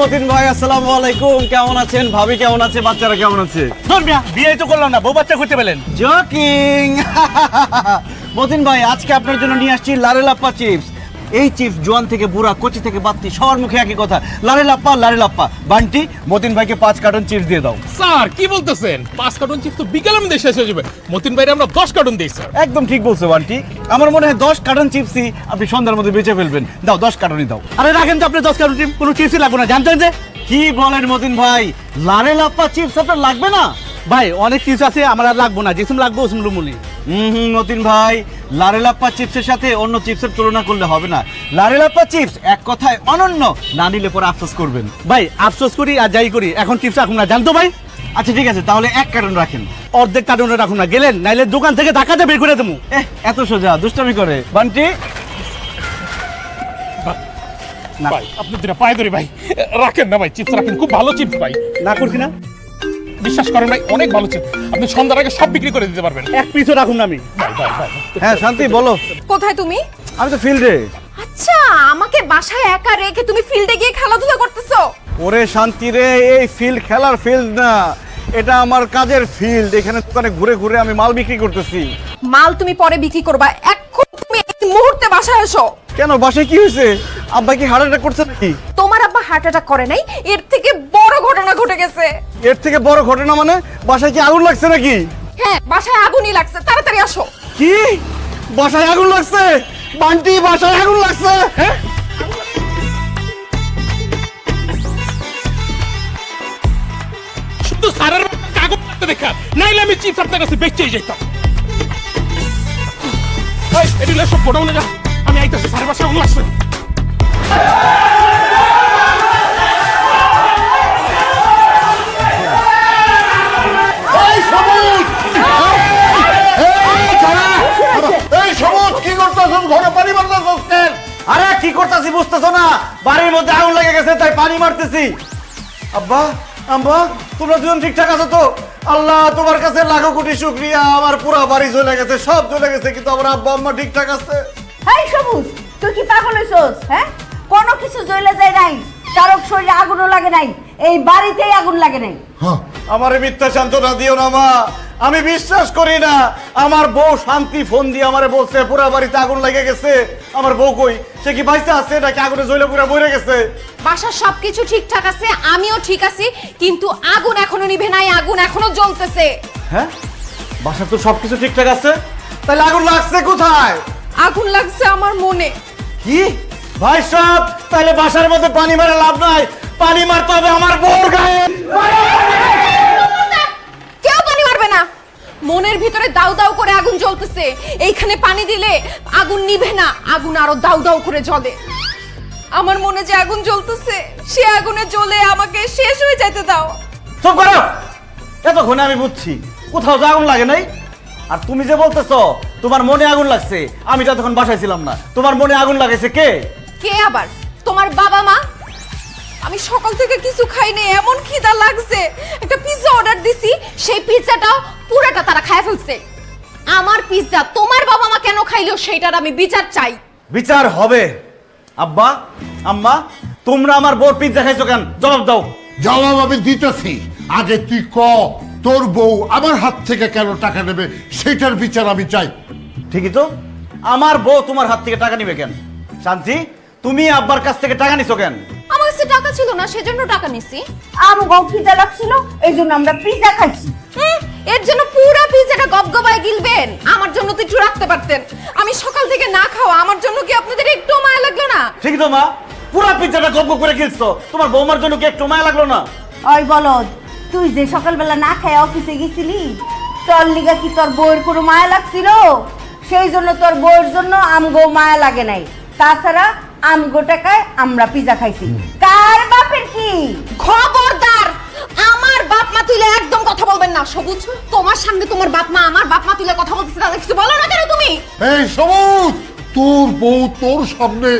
মতিন ভাই আসসালামু আলাইকুম। কেমন আছেন? ভাবি কেমন আছে? বাচ্চারা কেমন আছে? বিয়ে তো করলাম না বউ বাচ্চা করতে পেলেন। জকিং! মতিন ভাই আজকে আপনার জন্য নিয়ে আসছি লারেলাপ্পা চিপস। এই চিপস জোয়ান থেকে বুড়া কচি থেকে বাত্তি সবার মুখে একই কথা। লারে লাপ্পা লারে লাপ্পা। বান্টি মতিন ভাইকে পাঁচ কার্টন চিপস দিয়ে দাও। স্যার কি বলতেছেন? পাঁচ কার্টুন চিপস তো বিকেল আমি শেষ হয়ে যাবে। মতিন ভাইরে আমরা দশ কার্টুন দিই স্যার। একদম ঠিক বলছো বান্টি। আমার মনে হয় দশ কার্টন চিপসই আপনি সন্ধ্যার মধ্যে বেঁচে ফেলবেন। দাও দশ কার্টনই দাও। আরে রাখেন তো আপনি দশ কারণ কোনো চিপসই লাগবে না। জানতেন যে কি বলেন মতিন ভাই? লারে লাপ্পা চিপস আপনার লাগবে না? ভাই অনেক চিপস আছে আমার আর লাগবো না। যেসম লাগবো ওসম লুমুলি হুম মতিন ভাই লারেলাপ্পা চিপসের সাথে অন্য চিপসের তুলনা করলে হবে না। লারেলাপ্পা চিপস এক কথায় অনন্য না নিলে পরে আফসোস করবেন। ভাই আফসোস করি আর যাই করি এখন চিপস রাখুন না। জানতো ভাই? আচ্ছা ঠিক আছে তাহলে এক কার্টন রাখেন। অর্ধেক কার্টুনে রাখুন না গেলেন নাইলে দোকান থেকে ধাক্কাতে বের করে দেবো। এত সোজা দুষ্টামি করে। বান্টি? ভাই আপনি দুটা পায়ে ধরি ভাই রাখেন না ভাই চিপস রাখেন খুব ভালো চিপস ভাই। না করছি না। বিশ্বাস করেন ভাই অনেক ভালো চিপস আপনি সন্ধ্যার আগে সব বিক্রি করে দিতে পারবেন। এক পিসও রাখুন না আমি। হ্যাঁ শান্তি বলো। কোথায় তুমি? আমি তো ফিল্ডে আচ্ছা আমাকে বাসায় একা রেখে তুমি ফিল্ডে গিয়ে খেলাধুলা করতেছো? ওরে শান্তি রে এই ফিল্ড খেলার ফিল্ড না। এটা আমার কাজের ফিল্ড এখানে দোকানে ঘুরে ঘুরে আমি মাল বিক্রি করতেছি। মাল তুমি পরে বিক্রি করবা। এই মুহূর্তে বাসায় এসো। কেন বাসায় কি হয়েছে? আব্বা কি হার্ট অ্যাটাক করছে নাকি? তোমার আব্বা হার্ট অ্যাটাক করে নাই এর থেকে বড় ঘটনা ঘটে গেছে। এর থেকে বড় ঘটনা মানে? বাসায় কি আগুন লাগছে নাকি? হ্যাঁ বাসায় আগুনই লাগছে তাড়াতাড়ি আসো। কি? বাসায় আগুন লাগছে? বান্টি বাসায় আগুন লাগছে? হ্যাঁ? শুধু স্যারের কাগজ দেখা। নাইলে আমি চিপস আপনার কাছে বেচেই যেতাম এই এগুলো সব গোডাউনে যা। আমি আইতাছি স্যারের বাসায় অন্য আসছে আরে, কি করতেছি বুঝতেছো না? বাড়ির মধ্যে আগুন লেগে গেছে, তাই পানি মারতেছি। আব্বা, আম্মা, তোমরা দুজন ঠিকঠাক আছো তো? আল্লাহ, তোমার কাছে লাখো কোটি শুক্রিয়া, আমার পুরো বাড়ি চলে গেছে, সব চলে গেছে, কিন্তু আমার আব্বা আম্মা ঠিকঠাক আছে। হ্যাঁ সবুজ, তুই কি পাগল হইছস হ্যাঁ? কোনো কিছু জ্বলে যায় নাই কারও শরীরে আগুনও লাগে নাই। এই বাড়িতেই আগুন লাগে নাই। আমারে মিথ্যা সান্ত্বনা দিও না মা। আমি বিশ্বাস করি না আমার বউ শান্তি ফোন দিয়ে আমারে বলছে পুরা বাড়িতে আগুন লেগে গেছে। আমার বউ কই সে কি বাইসে আছে নাকি আগুনে জ্বলে পুরা মরে গেছে? বাসার সবকিছু ঠিকঠাক আছে আমিও ঠিক আছি কিন্তু আগুন এখনও নিভে নাই আগুন এখনও জ্বলতেছে। হ্যাঁ? বাসার তো সবকিছু ঠিকঠাক আছে? তাহলে আগুন লাগছে কোথায়? আগুন লাগছে আমার মনে। কি? ভাই সব তাহলে বাসার মধ্যে পানি মারা লাভ নাই। পানি মারতে হবে আমার বউর গায়ে। কেউ পানি মারবে না। মনের ভিতরে দাউ দাউ করে আগুন জ্বলতেছে। এইখানে পানি দিলে আগুন নিভে না আগুন আরও দাউ দাউ করে জ্বলে। আমার মনে যে আগুন জ্বলতেছে সে আগুনে জ্বলে আমাকে শেষ হয়ে যেতে দাও। চুপ করো! এতক্ষণে আমি বুঝছি কোথাও তো আগুন লাগে নাই। আর তুমি যে বলতেছো তোমার মনে আগুন লাগছে আমি তখন বাসায় ছিলাম না। তোমার মনে আগুন লাগাইছে কে? কে আবার? তোমার বাবা মা? আমি সকাল থেকে কিছু খাইনি এমন খিদা লাগছে। একটা পিৎজা অর্ডার দিছি সেই পিৎজাটাও পুরাটা তারা খায় ফেলছে। আমার পিৎজা তোমার বাবা মা কেন খাইলো সেইটার আমি বিচার চাই। বিচার হবে। আব্বা আম্মা তোমরা আমার বোর পিজ্জা খাইছো কেন? জবাব দাও। জবাব আমি দিতেছি। আগে তুই ক তোর বউ আমার হাত থেকে কেন টাকা নেবে সেটার বিচার আমি চাই। ঠিকই তো। আমার বউ তোমার হাত থেকে টাকা নিবে কেন? শান্তি তুমি আব্বার কাছ থেকে টাকা নিছো কেন? কাছে টাকা ছিল না সেজন্য টাকা নিছি। আম গাও খিদা লাগছিল এই জন্য আমরা পিজা খাইছি এর জন্য পুরো পিৎজাটা গবগবায় গিলবেন। আমার জন্য তো একটু রাখতে পারতেন। আমি সকাল থেকে না খাওয়া আমার জন্য কি আপনাদের একটু মায়া লাগল না? ঠিকই তো মা। পুরা পিজ্জাটা গপ করে খেলছো তোমার বৌমার জন্য কি একটু মায়া লাগল না? ওই বলদ তুই যে সকালবেলা না খায় অফিসে গেছিলি তোর লিগা কি তোর বউয়ের কোনো মায়া লাগছিল? সেই জন্য তোর বউয়ের জন্য আমগো মায়া লাগে নাই। তাছাড়া আমগো টাকায় আমরা পিজা খাইছি। কার বাপের কি? খবরদার! আমার বাপ মা তুলে একদম কথা বলবেন না। সবুজ তোমার সামনে তোমার বাপ মা আমার বাপ মা তুলে কথা বলতেছে তাদের কিছু বলো না কেন তুমি? এই সবুজ তোর বউ তোর সামনে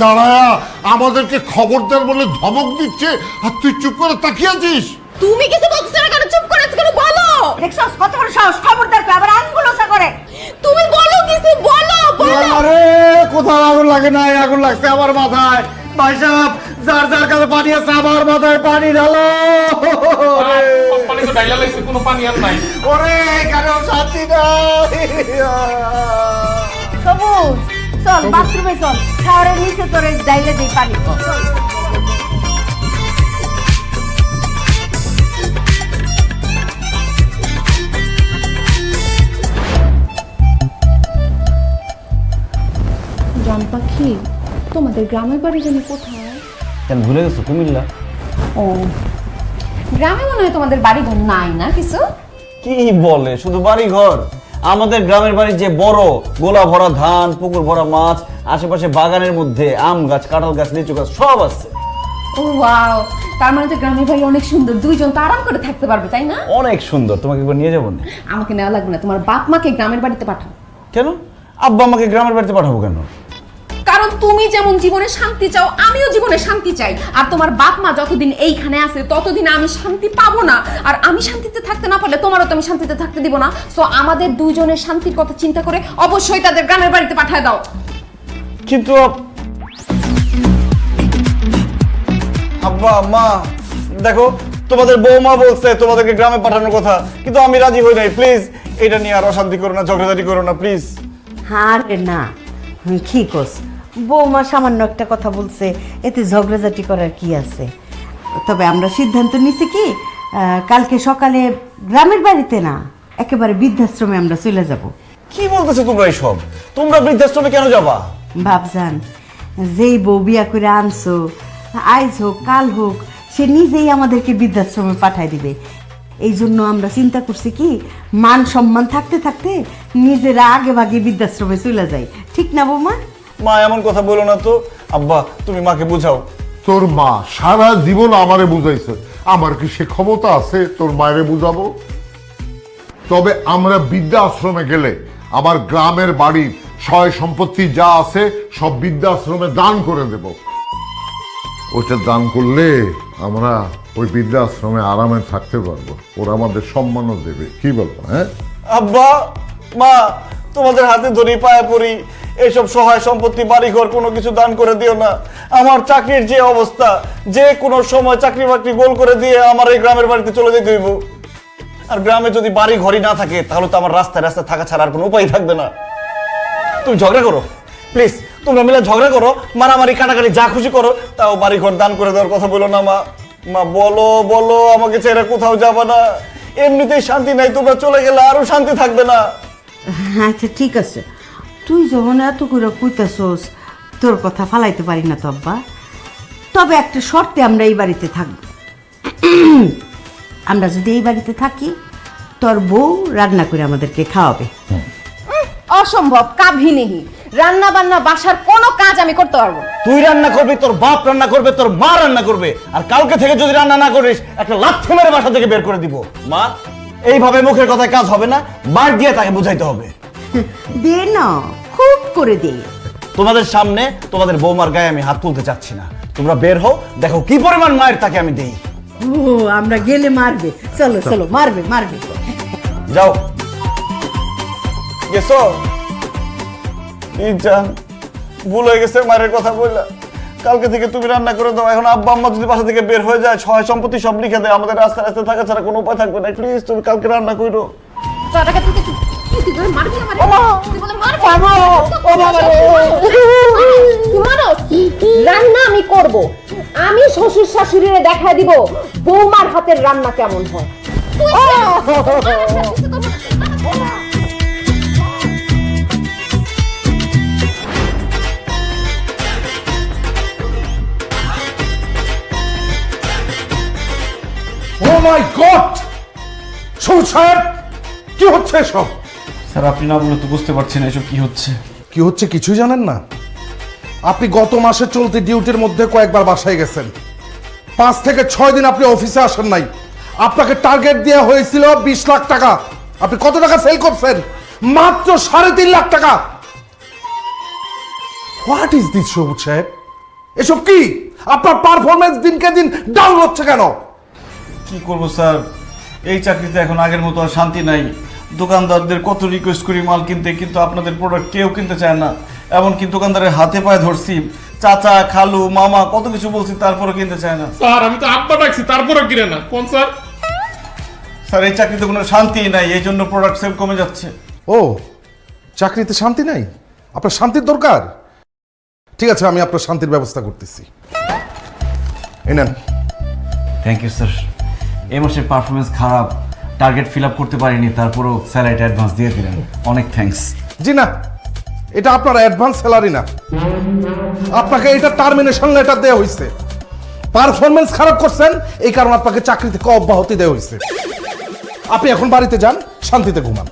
দাঁড়ায়া আমাদেরকে খবরদার বলে ধমক দিচ্ছে আর তুই চুপ করে তাকিয়ে আছিস? তুমি কিছু বলতেছো না কেন? চুপ করে আছো কেন? বলো! দেখছস কত বড় সাহস। খবরদার আবার আঙ্গুল ওসা করে। তুমি বলো কিছু বলো বলো। আরে কোথাও আগুন লাগে নাই আগুন লাগছে আমার মাথায়। ভাই সাহেব যার যার কাছে পানি আছে আমার মাথায় পানি ঢালো। কোনো পানি আর নাই। ওরে কেন শান্তি নাই। সবুজ চল বাথরুমে চল। শাওয়ারের নিচে তোর ডাইলে দিই পানি। তোমাদের গ্রামের বাড়ি জানি কোথায়? কেন ভুলে গেছো? কুমিল্লা? ও গ্রামে মনে হয় তোমাদের বাড়ি ঘর নাই না কিছু? কি বলে? শুধু বাড়ি ঘর আমাদের গ্রামের বাড়ি যে বড় গোলা ভরা ধান পুকুর ভরা মাছ আশেপাশে বাগানের মধ্যে আম গাছ কাঁঠাল গাছ লিচু গাছ সব আছে। Oh wow! তার মানে তো গ্রামের বাড়ি অনেক সুন্দর। দুইজন তো আরাম করে থাকতে পারবে তাই না? অনেক সুন্দর। তোমাকে একবার নিয়ে যাব না। আমাকে নেওয়া লাগবে না। তোমার বাপ মাকে গ্রামের বাড়িতে পাঠাও। কেন? আব্বা আমাকে গ্রামের বাড়িতে পাঠাবো কেন? কারণ তুমি যেমন জীবনে শান্তি চাও আমিও জীবনে শান্তি চাই। আর তোমার বাপ মা যতদিন এইখানে আছে ততদিন আমি শান্তি পাবো না। আর আমি শান্তিতে থাকতে না পারলে তোমারও তো আমি শান্তিতে থাকতে দিব না। সো আমাদের দুইজনের শান্তির কথা চিন্তা করে অবশ্যই তাদের গ্রামের বাড়িতে পাঠায় দাও। কিন্তু আব্বা মা দেখো তোমাদের বৌমা বলছে তোমাদেরকে গ্রামে পাঠানোর কথা কিন্তু আমি রাজি হই নাই। প্লিজ এটা নিয়ে আর অশান্তি করো না ঝগড়াঝাটি করো না প্লিজ আর না কি কোস বৌমা সামান্য একটা কথা বলছে এতে ঝগড়াঝাটি করার কি আছে? তবে আমরা সিদ্ধান্ত নিছি কি কালকে সকালে গ্রামের বাড়িতে না একেবারে বৃদ্ধাশ্রমে আমরা চলে যাব। কি বলতেছো তোমরা এইসব? তোমরা বৃদ্ধাশ্রমে কেন যাবা? ভাবজান যেই বউ বিয়া করে আনছো আইজ হোক কাল হোক সে নিজেই আমাদেরকে বৃদ্ধাশ্রমে পাঠায় দিবে। এই জন্য আমরা চিন্তা করছি কি মান সম্মান থাকতে থাকতে নিজেরা আগে ভাগে বৃদ্ধাশ্রমে চলে যাই। ঠিক না বৌমা? মা এমন কথা বলো না তো। আব্বা তুমি মাকে বুঝাও। তোর মা সারা জীবন আমারে বুঝাইছে। আমার কি সে ক্ষমতা আছে? তোর মায়েরে বুঝাবো? তবে আমরা বৃদ্ধা আশ্রমে গেলে আমার গ্রামের বাড়ির সয় সম্পত্তি যা আছে সব বৃদ্ধা আশ্রমে দান করে দেব। ওটা দান করলে আমরা ওই বৃদ্ধা আশ্রমে আরামে থাকতে পারব। ওরা আমাদের সম্মানও দেবে। কি বলব হ্যাঁ? আব্বা মা তোমাদের হাতে ধরি পায়ে পড়ি। এইসব সহায় সম্পত্তি বাড়িঘর কোনো কিছু দান করে দিও না। আমার চাকরির যে অবস্থা, যে কোনো সময় চাকরি বাকরি গোল করে দিয়ে আমার এই গ্রামের বাড়িতে চলে যেতে হইব। আর গ্রামে যদি বাড়ি ঘরই না থাকে, তাহলে তো আমার রাস্তায় রাস্তায় থাকা ছাড়া আর কোনো উপায় থাকবে না। তুমি ঝগড়া করো। প্লিজ তোমরা মিলে ঝগড়া করো, মারামারি, কাটাকাটি যা খুশি করো, তাও বাড়ি ঘর দান করে দেওয়ার কথা বলো না, মা। মা, বলো বলো, আমাকে ছেড়ে কোথাও যাবে না। এমনিতেই শান্তি নাই, তোমরা চলে গেলে আরও শান্তি থাকবে না। আচ্ছা ঠিক আছে। তুই যখন এত করে কইতাছোস তোর কথা ফালাইতে পারি না তো আব্বা। তবে একটা শর্তে আমরা এই বাড়িতে থাকব। আমরা যদি এই বাড়িতে থাকি তোর বউ রান্না করে আমাদেরকে খাওয়াবে। অসম্ভব কাভিনীহি। রান্না বান্না বাসার কোনো কাজ আমি করতে পারব তুই রান্না করবি তোর বাপ রান্না করবে তোর মা রান্না করবে। আর কালকে থেকে যদি রান্না না করিস একটা লাথি মেরে বাসা থেকে বের করে দিব। মা? এইভাবে মুখের কথায় কাজ হবে না বার দিয়ে তাকে বুঝাইতে হবে। দে না। করে দে তোমাদের সামনে তোমাদের বৌমার গায়ে আমি হাত তুলতে চাচ্ছি না। তোমরা বের হও দেখো কি পরিমাণ মায়ের তাকে আমি দেই। ও আমরা গেলে মারবে। চলো চলো। মারবে মারবে। যাও। গেছো? এই জান ভুল হয়ে গেছে মায়ের কথা বললা। কালকে থেকে তুমি রান্না করে দাও। এখন আব্বা আম্মা যদি বাসা থেকে বের হয়ে যায় ছয় সম্পত্তি সব লিখে দেয়। আমাদের রাস্তায় রাস্তায় থাকা ছাড়া কোনো উপায় থাকবে না। প্লিজ তুমি কালকে রান্না করো। টাকা তুই তুই বলে মারবি? তুই মারস? রান্না আমি করব। আমি শ্বশুর শাশুড়িরে দেখা দিব বৌমার হাতের রান্না কেমন হয়। তুই ও মাই গড সবুজ কি হচ্ছে এসব? স্যার আপনি না বলে তো বুঝতে পারছি না এসব কি হচ্ছে। কি হচ্ছে কিছুই জানেন না? আপনি গত মাসে চলতি ডিউটির মধ্যে কয়েকবার বাসায় গেছেন। পাঁচ থেকে ছয় দিন আপনি অফিসে আসেন নাই। আপনাকে টার্গেট দেওয়া হয়েছিল বিশ লাখ টাকা। আপনি কত টাকা সেল করছেন? মাত্র সাড়ে তিন লাখ টাকা। হোয়াট ইজ দিস সবুজ সাহেব? এসব কি? আপনার পারফরমেন্স দিনকে দিন ডাউন হচ্ছে কেন? কি করব স্যার? এই চাকরিতে এখন আগের মতো আর শান্তি নাই। দোকানদারদের কত রিকোয়েস্ট করি মাল কিনতে কিন্তু আপনাদের প্রোডাক্ট কেউ কিনতে চায় না। এমনকি দোকানদারের হাতে পায়ে ধরছি চাচা খালু মামা কত কিছু বলছি তারপরে কিনতে চায় না। স্যার আমি তো আব্বা ডাকছি তারপরে কিনে না। কোন স্যার? স্যার এই চাকরিতে কোনো শান্তি নাই এই জন্য প্রোডাক্ট সেল কমে যাচ্ছে। ও চাকরিতে শান্তি নাই? আপনার শান্তির দরকার? ঠিক আছে আমি আপনার শান্তির ব্যবস্থা করতেছি। এই নেন। থ্যাংক ইউ স্যার এই মাসের পারফরমেন্স খারাপ। টার্গেট ফিল আপ করতে পারিনি তারপরও স্যালারিটা অ্যাডভান্স দিয়ে দিলেন। অনেক থ্যাঙ্কস জি না এটা আপনার অ্যাডভান্স স্যালারি না। আপনাকে এটা টার্মিনেশন লেটার দেওয়া হয়েছে পারফরমেন্স খারাপ করছেন এই কারণে আপনাকে চাকরি থেকে অব্যাহতি দেওয়া হয়েছে আপনি এখন বাড়িতে যান শান্তিতে ঘুমান।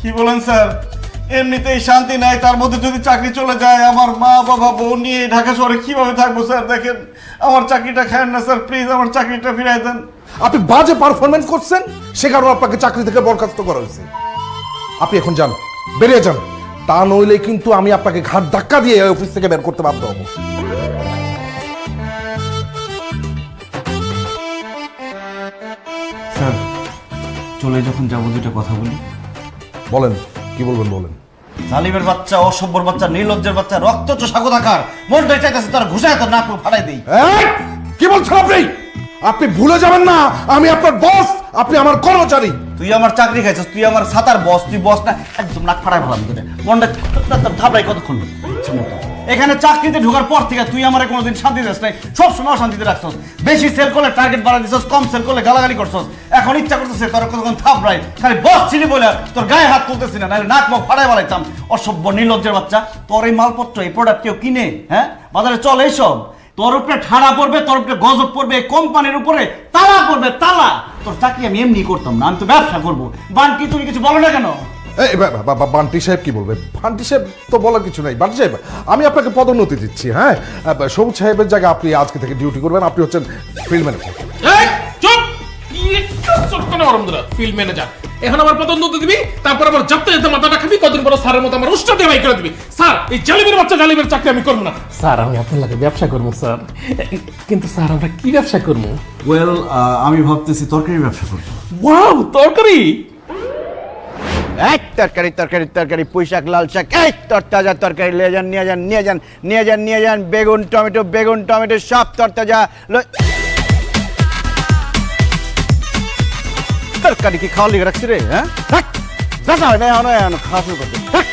কি বলেন স্যার? এমনিতেই শান্তি নাই তার মধ্যে যদি চাকরি চলে যায় আমার মা বাবা বোন নিয়ে ঢাকা শহরে কীভাবে থাকব স্যার? দেখেন আমার চাকরিটা খায়েন না স্যার প্লিজ আমার চাকরিটা ফিরাই দেন। আপনি বাজে পারফরমেন্স করছেন সে কারণে আপনাকে চাকরি থেকে বরখাস্ত করা হয়েছে। আপনি এখন যান বেরিয়ে যান। তা নইলে কিন্তু আমি আপনাকে ঘাট ধাক্কা দিয়ে অফিস থেকে বের করতে বাধ্য হব। স্যার চলে যখন যাব দুটো কথা বলি। বলেন কি বলবেন বলেন? জালিমের বাচ্চা অসভ্যর বাচ্চা নির্লজ্জের বাচ্চা রক্ত চোষা কোথাকার? মনটাই চাইতেছে তার ঘুষায় তোর নাক ফাটাই দিই! কি বলছেন আপনি? আপনি ভুলে যাবেন না, আমি আপনার বস আপনি আমার কর্মচারী। তুই আমার চাকরি খাইছিস, তুই আমার সাতার বস তুই বস না, একদম নাক ফাটাই ভালো তোকে মনটা থাপড়াই কতক্ষণ। এখানে চাকরিতে ঢোকার পর থেকে তুই আমার কোনোদিন শান্তি দিস নাই সব সময় শান্তিতে রাখছস। বেশি সেল করলে টার্গেট বাড়া দিছস, কম সেল করলে গালাগালি করছস। এখন ইচ্ছা করতেছে তোর কতক্ষণ থাপড়াই খালি বস ছিলি বলে তোর গায়ে হাত তুলতেছি না, নাহলে নাক মুখ ফাটাই বালাইতাম অসভ্য, নির্লজ্জের বাচ্চা, তোর এই মালপত্র, এই প্রোডাক্ট কেউ কিনে হ্যাঁ? বাজারে চল এইসব তোর উপরে ঠাড়া পড়বে তোর উপরে গজব পড়বে কোম্পানির উপরে তালা পড়বে তালা। তোর চাকরি আমি এমনি করতাম না আমি তো ব্যবসা করব। বান্টি তুমি কিছু বলো না কেন? এই বান্টি সাহেব কি বলবে? বান্টি সাহেব তো বলার কিছু নাই। বান্টি সাহেব আমি আপনাকে পদোন্নতি দিচ্ছি হ্যাঁ? সবুজ সাহেবের জায়গায় আপনি আজকে থেকে ডিউটি করবেন। আপনি হচ্ছেন ফিল্ড ম্যানেজার চুপ! একটা চোখ কেন গরম ফিল্ড ম্যানেজার এখন আমার পছন্দ দিবি তারপর আবার যাতে যেতে মাথাটা খাবি কদিন পর স্যারের মতো আমার উষ্টা দিয়ে করে দিবি। স্যার এই জালিমের বাচ্চা জালিমের চাকরি আমি করব না। স্যার আমি আপনার লাগে ব্যবসা করব স্যার। কিন্তু স্যার আমরা কি ব্যবসা করব? ওয়েল আমি ভাবতেছি তরকারি ব্যবসা করব। ওয়াও তরকারি? এই তরকারি তরকারি তরকারি পুঁই শাক লাল শাক এই তরতাজা তরকারি নিয়ে যান নিয়ে যান নিয়ে যান নিয়ে যান নিয়ে যান বেগুন টমেটো বেগুন টমেটো সব তরতাজা ল- তরকারি কি খাওয়া লিখে রাখছি রে হ্যাঁ। দেখা হয়? না এখন এখন খাওয়া শুরু করতে। থাক।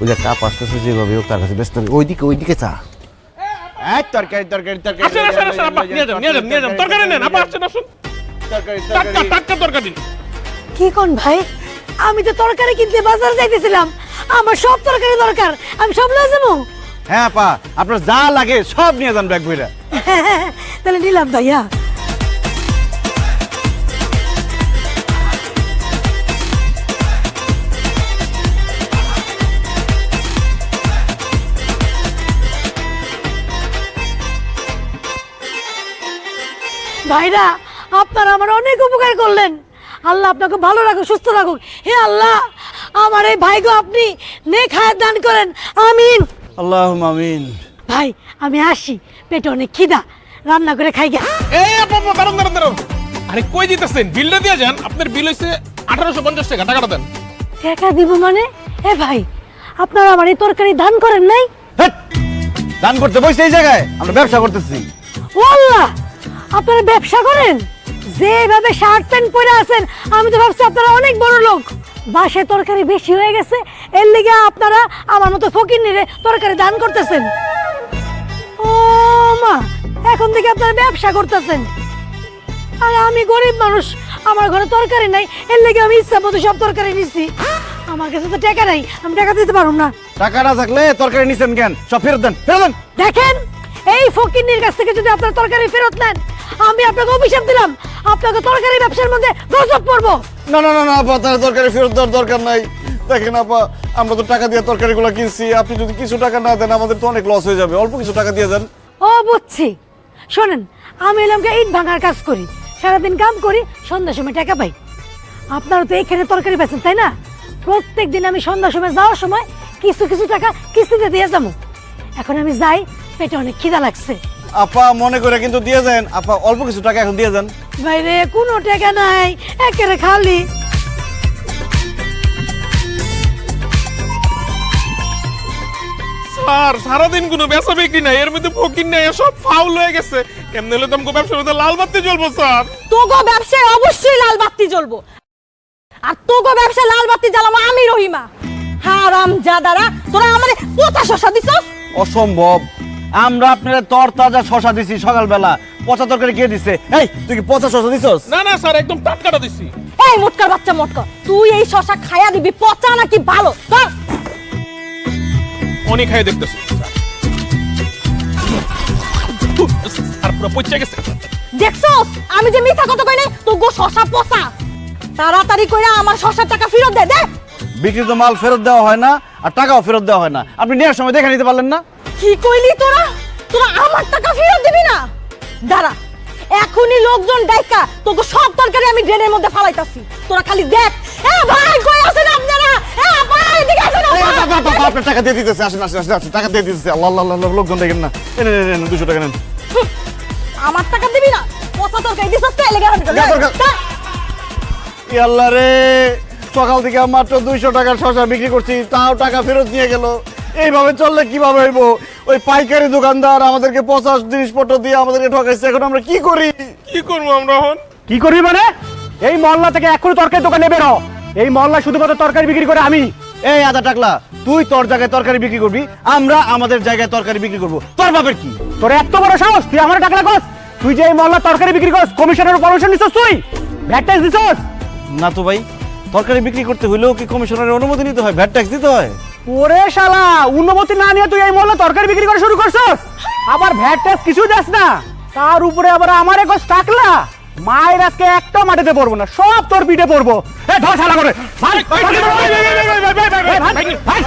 ওই যে কাপ আসতেছে যেভাবে হোক তার কাছে ব্যস্ত। ওইদিকে ওইদিকে চা। তরকারি তরকারি তরকারি তরকারি নেন আপা আসেন আসুন। তরকারি কি কোন ভাই? আমি তো তরকারি কিনতে বাজার যাইতেছিলাম। আমার সব তরকারি দরকার। আমি সব লয়ে যাব হ্যাঁ পা, আপনার যা লাগে সব নিয়ে যান ব্যাগ বইরা তাহলে নিলাম ভাইয়া। ভাইরা, আপনারা আমার অনেক উপকার করলেন। আল্লাহ আপনাকে ভালো রাখুক, সুস্থ রাখুক। হে আল্লাহ, আমার এই ভাইগো আপনি নেক হায়াত দান করেন। আমিন। আল্লাহ মামিন ভাই আমি আসি। পেটে অনেক খিদা। রান্না করে খাই গা। এই আপা আপা দাঁড়ান দাঁড়ান দাঁড়ান। আরে কই দিতেছেন? বিলটা দিয়ে যান আপনার বিল হইছে আঠারোশো পঞ্চাশ টাকা টাকাটা দেন। টাকা দিব মানে? এ ভাই আপনারা আমার এই তরকারি দান করেন নাই? হেৎ! দান করতে বসে এই জায়গায় আমরা ব্যবসা করতেছি। ও আল্লাহ আপনারা ব্যবসা করেন? যেভাবে শার্ট প্যান্ট পরে আছেন আমি তো ভাবছি আপনারা অনেক বড় লোক। বাসে তরকারি বেশি হয়ে গেছে এর লিগে আপনারা আমার মতো ফকির নিরে তরকারি দান করতেছেন। ও মা এখন থেকে আপনারা ব্যবসা করতেছেন। আর আমি গরিব মানুষ আমার ঘরে তরকারি নাই এর লেগে আমি ইচ্ছা মতো সব তরকারি নিছি। আমার কাছে তো টাকা নাই আমি টাকা দিতে পারব না। টাকা না থাকলে তরকারি নিছেন কেন? সব ফেরত দেন ফেরত দেন। দেখেন এই ফকিরনির কাছ থেকে যদি আপনার তরকারি ফেরত নেন আমি আপনাকে অভিশাপ দিলাম আপনাকে তরকারি ব্যবসার মধ্যে গজব পড়ব না না না না, আপা তার তরকারি ফেরত দেওয়ার দরকার নাই। দেখেন আপা, আমরা তো টাকা দিয়ে তরকারিগুলো কিনছি, আপনি যদি কিছু টাকা না দেন, আমাদের তো অনেক লস হয়ে যাবে। অল্প কিছু টাকা দিয়ে দেন। ও, বুঝছি। শোনেন, আমি এলামকে ইট ভাঙার কাজ করি। সারাদিন কাম করি, সন্ধ্যার সময় টাকা পাই। আপনারা তো এইখানে তরকারি বেচেন, তাই না? প্রত্যেক দিন আমি সন্ধ্যার সময় যাওয়ার সময় কিছু কিছু টাকা কিস্তিতে দিয়ে যাব। এখন আমি যাই, পেটে অনেক খিদা লাগছে। আপা মনে করে কিন্তু দিয়ে যান। আপা অল্প কিছু টাকা এখন দিয়ে যান। বাইরে কোনো টাকা নাই একেবারে খালি। স্যার সারাদিন কোনো ব্যবসা বিক্রি নাই এর মধ্যে ফকির নাই সব ফাউল হয়ে গেছে। কেমনে হলে তোমাকে ব্যবসার মধ্যে লাল বাতি জ্বলবো স্যার? তোগো ব্যবসায় অবশ্যই লাল বাতি জ্বলবো। আর তোগো ব্যবসায় লাল বাতি জ্বালাবো আমি রহিমা। হারাম জাদারা তোরা আমারে পঁচাশ দিছস? অসম্ভব। আমরা আপনার তর তাজা শশা দিছি সকালবেলা। পচা তরকারি কে দিছে? এই তুই কি পচা শশা দিছস? না না স্যার একদম টাটকাটা দিছি। এই মোটকার বাচ্চা মোটকা তুই এই শশা খায়া দিবি পচা নাকি ভালো? চল। অনেক খাই দেখতেছি আর পুরো পচে গেছে। দেখছস? আমি যে মিথ্যা কথা কই নাই তোগো শশা পচা। তাড়াতাড়ি কইরা আমার শশার টাকা ফেরত দে দে। বিক্রিত মাল ফেরত দেওয়া হয় না আর টাকাও ফেরত দেওয়া হয় না। আপনি নেওয়ার সময় দেখে নিতে পারলেন না? কি কইলি তোরা? তোরা আমার টাকা ফেরত দিবি না? দাঁড়া এখনই লোকজন ডাইকা তোকে সব তরকারি আমি ড্রেনের মধ্যে ফালাইতাছি। তোরা খালি দেখ। এ ভাই কই আছেন আপনারা? এ ভাই এদিকে আসেন আপনার? টাকা দিয়ে দিতেছে আসেন আসেন আসেন টাকা দিয়ে দিতেছে। আল্লাহ আল্লাহ আল্লাহ লোকজন দেখেন না। এনে দুশো টাকা নেন। আমার টাকা দিবি না? পচা তরকারি দিছস তো এলাকা যা তরকারি। ই আল্লাহ রে সকাল থেকে মাত্র দুইশো টাকার শশা বিক্রি করছি তাও টাকা ফেরত নিয়ে গেল। এইভাবে চললে কীভাবে হইব? ওই পাইকারি দোকানদার আমাদেরকে পঞ্চাশ জিনিসপত্র দিয়ে আমাদেরকে ঠকাইছে এখন আমরা কি করি? কি করব আমরা এখন? কি করবি মানে? এই মহল্লা থেকে এক্ষুনি তরকারি দোকানে বেরো। এই মহল্লা শুধুমাত্র তরকারি বিক্রি করে আমি। এই আদা টাকলা তুই তোর জায়গায় তরকারি বিক্রি করবি আমরা আমাদের জায়গায় তরকারি বিক্রি করব। তোর বাপের কি? তোর এত বড় সাহস তুই আমার টাকা লাগস তুই যে এই মহল্লা তরকারি বিক্রি করস কমিশনের পারমিশন নিছস তুই? ভ্যাট ট্যাক্স দিছস? না তো ভাই তরকারি বিক্রি করতে হইলেও কি কমিশনারের অনুমতি নিতে হয়? ভ্যাট ট্যাক্স দিতে হয়? ওরে শালা উন্নমতি না নিয়ে তুই এই মহলে তরকারি বিক্রি করা শুরু করছস আবার ভ্যাট ট্যাক্স কিছু দাস না তার উপরে আবার আমার এক টাকলা মায়ের আজকে একটা মাটিতে পড়ব না সব তোর পিঠে পড়ব এ ধর শালা করে ভাই ভাই, ভাই,